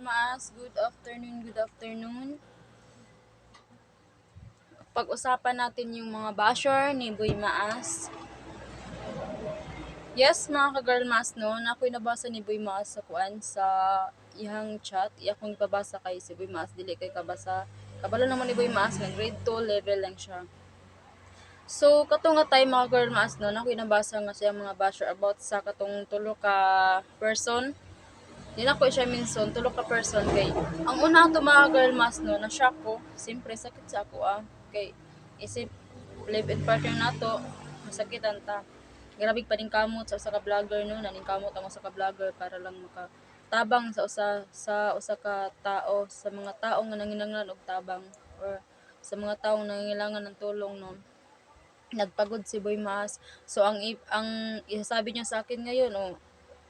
Maas, good afternoon, good afternoon. Pag-usapan natin yung mga basher ni Boy Maas. Yes, mga ka-girl Maas, no, na ako'y nabasa ni Boy Maas sa kuan sa ihang chat. Iya akong ipabasa kay si Boy Maas, dili kay kabasa. Kabalo naman ni Boy Maas, nga grade 2 level lang siya. So, katong nga time mga girl maas no, ako'y nabasa nga siya mga basher about sa katong tulo ka person Di na ko siya minson, tulo ka person kay ang una to mga girl mas no, na shock ko. Siyempre sakit sa ako ah. Kay isip live in partner na to, masakitan ta. Grabe pa din kamot sa usa vlogger no, naning kamot ang usa ka vlogger para lang maka tabang sa usa sa usa ka tao, sa mga tao nga nanginanglan og tabang or sa mga taong nangangailangan ng tulong no. Nagpagod si Boy Mas. So ang ang isasabi niya sa akin ngayon oh,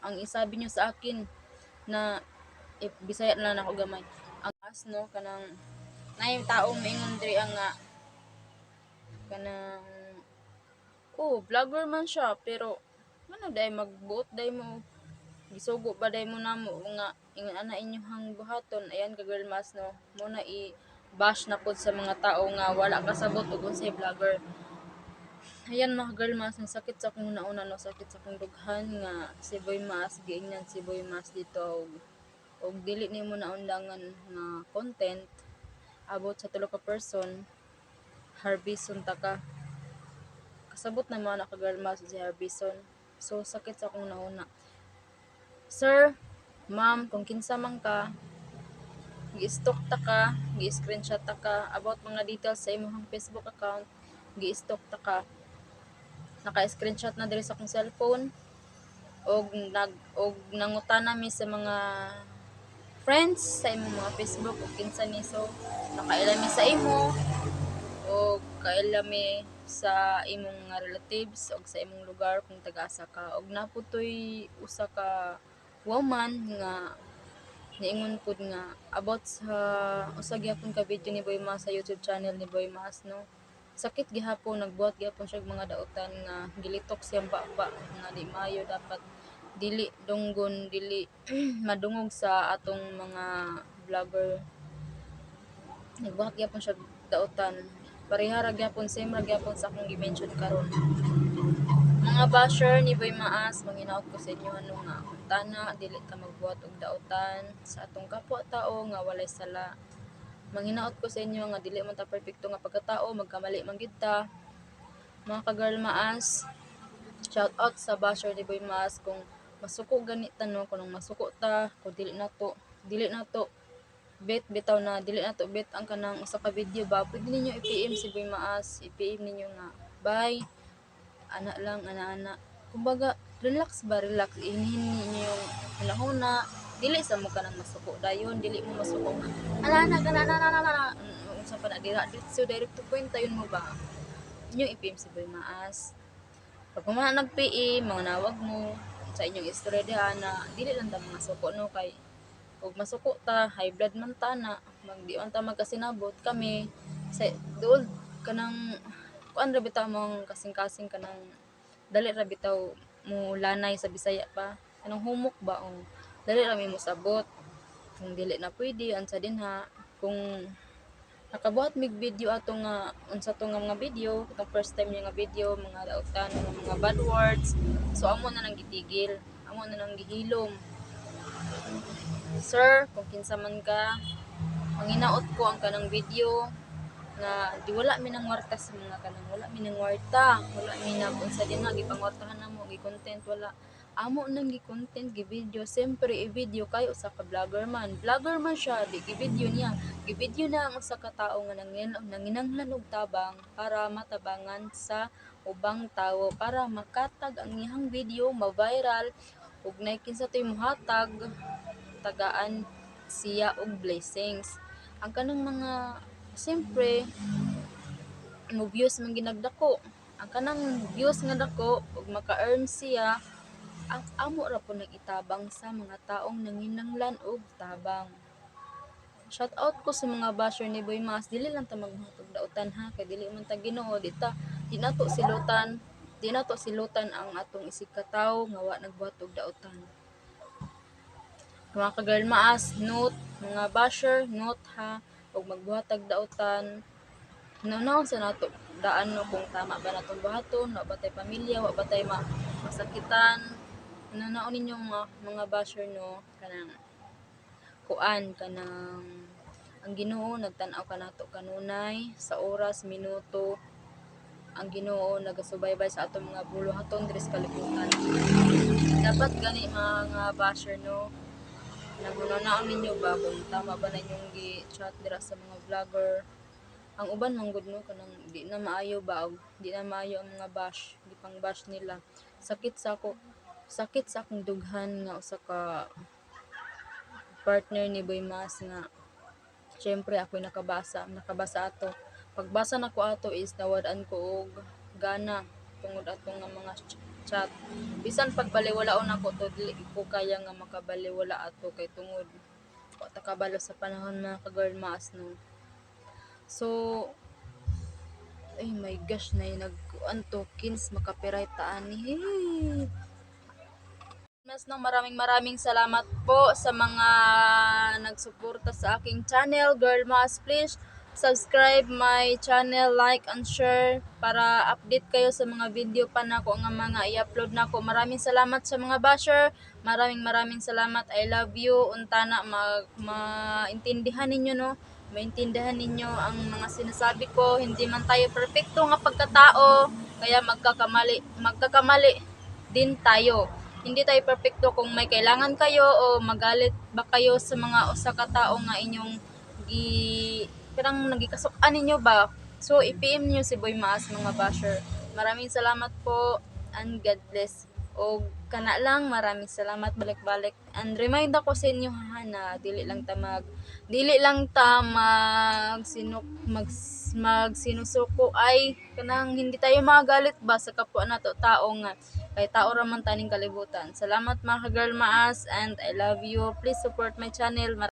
ang isabi niya sa akin na if bisaya na lang ako gamay. Ang as no kanang na yung taong maingon diri ang nga kanang oh vlogger man siya pero ano dai magbuot dai mo gisugo ba dai mo namo nga ingon ana inyong buhaton. Ayan ka girl mas no mo na i bash na pod sa mga tao nga wala kasabot og unsay vlogger Ayan mga girl mas, sakit sa akong nauna no, sakit sa akong dughan nga si Boy Mas, giingnan si Boy Mas dito. Og, og dili nimo na undangan nga content abot sa tulo ka person Harbison ta ka. Kasabot na mga naka girl mas si Harbison. So sakit sa akong nauna. Sir, ma'am, kung kinsa man ka gi-stalk ta ka, gi-screenshot ta ka about mga details sa imong Facebook account, gi-stalk ta ka naka-screenshot na diri sa akong cellphone. Og nag og nangutana mi sa mga friends sa imong mga Facebook ug kinsa ni. So nakailami sa imo. Og kailami sa imong mga relatives og sa imong lugar kung taga-asa ka. Og naputoy usa ka woman nga niingon pud nga about sa usa gyapon ka video ni Boy Mas sa YouTube channel ni Boy Mas no sakit gihapon nagbuhat gihapon siya mga dautan nga gilitok siyang baba nga di maayo dapat dili dunggon dili madungog sa atong mga vlogger. Nagbuhat gyapon siya og dautan parehara gyapon same ra gyapon sa akong gi-mention karon. Mga basher ni Boy Maas manginaot ko sa inyo ano nga tana dili ta magbuhat og dautan sa atong kapwa tao nga walay sala manginaot ko sa inyo nga dili man ta perpekto nga pagkatao magkamali man gid ta. Mga ka-girl shout out sa basher ni Boy Maas kung masuko gani tanong kung masuko ta kung dili na to dili na to. Bet bitaw na dili na to bet ang kanang usa ka video ba? Pwede ninyo i-PM si Boy Maas. i-PM ninyo nga bye ana lang ana ana. Kumbaga relax ba? Relax. Inhin ninyo yung hunahuna dili sa mo ka nang masuko. Dayon dili mo masuko. Ala na kana na na na na unsa pa na dira. So direct to point tayon mo ba? Inyo i-PM Boy Maas. Pag kumana nag-PM mga nawag mo sa inyong istorya diha na dili lang ta mga suko no? Kay ug masuko ta high blood man ta na mag di man ta magkasinabot kami sa dool kanang kuan ra bitaw mong kasing-kasing kanang dali ra bitaw mo lanay sa Bisaya pa? Kanang humok ba o dali ra mi mo sabot kung dili na pwede ansa din ha. Kung nakabuhat mig video ato nga unsa to nga mga video itong first time niya nga video mga dautan nga mga bad words. So amo na nang gitigil. Amo na nang gihilom. Sir kung kinsa man ka manginaot ko ang kanang video nga di wala mi nang warta sa mga kanang wala mi nang warta. Wala mi na kung sa din nga gipangwartahan namo gi content wala amo nang gi content gi video siyempre i-video kay usa ka vlogger man. Vlogger man siya di gi video niya. Gi video na ang usa ka tawo nga nangin nanginanglan og tabang para matabangan sa ubang tawo para makatag ang iyang video ma-viral. Ug nay kinsa toy mohatag tagaan siya og blessings. Ang kanang mga siyempre mo views man ginagdako. Ang kanang views nga dako ug maka-earn siya ang amo ra po itabang sa mga taong nanginanglan og tabang. Shout out ko sa mga basher ni Boy Mas. Dili lang ta maghatog dautan ha? Kay dili man ta Ginoo. Di ta di nato silutan di nato silutan ang atong isig ka tawo nga wa nagbuhat og dautan. Mga ka-girl maas, note, mga basher, note ha, ug magbuhatag dautan. Nunaw sa nato daan no kung tama ba natong buhaton, wa ba tay pamilya, wa ba tay ma masakitan. Nunaw ninyo mga, mga basher no? Kanang kuan kanang ang Ginoo nagtan-aw kanato kanunay sa oras, minuto. Ang Ginoo nagasubaybay sa atong mga buluhaton diri sa kalibutan. Dapat gani mga basher no? Nagunanaon ninyo ba? Kung tama ba na inyong gi-chat dira sa mga vlogger? Ang uban manggod no? Kanang di na maayo ba? Og di na maayo ang mga bash di pang bash nila. Sakit sa ako sakit sa akong dughan nga usa ka partner ni Boy Mas nga syempre ako nakabasa nakabasa ato. Pagbasa nako ato is nawad-an ko og gana tungod ato nga mga ch- chat. Bisan pagbaliwalaon ako to dili ko kaya nga makabaliwala ato kay tungod wa kabalo sa panahon mga ka-girl maas no. So ay my gosh na nag to kins makapiright ta ani hey. Mas no, maraming maraming salamat po sa mga nagsuporta sa aking channel, Girl Mas. Please subscribe my channel, like and share para update kayo sa mga video pa na ko nga mga i-upload na ko. Maraming salamat sa mga basher. Maraming maraming salamat. I love you. Untana mag maintindihan ninyo no. Maintindihan ninyo ang mga sinasabi ko. Hindi man tayo perfecto nga pagkatao. Kaya magkakamali, magkakamali din tayo hindi tayo perfecto kung may kailangan kayo o magalit ba kayo sa mga usa ka tao nga inyong gi kanang nagikasukan ninyo ba? So i-PM niyo si Boy Maas mga basher. Maraming salamat po and God bless. O kana lang maraming salamat. Balik-balik. And remind ako sa inyo ha na dili lang ta mag dili lang ta mag sinuk mag mag sinusuko. Ay kanang hindi tayo magalit ba sa kapwa nato tao nga kay tao raman taning kalibutan. Salamat mga ka-girl maas and I love you. Please support my channel.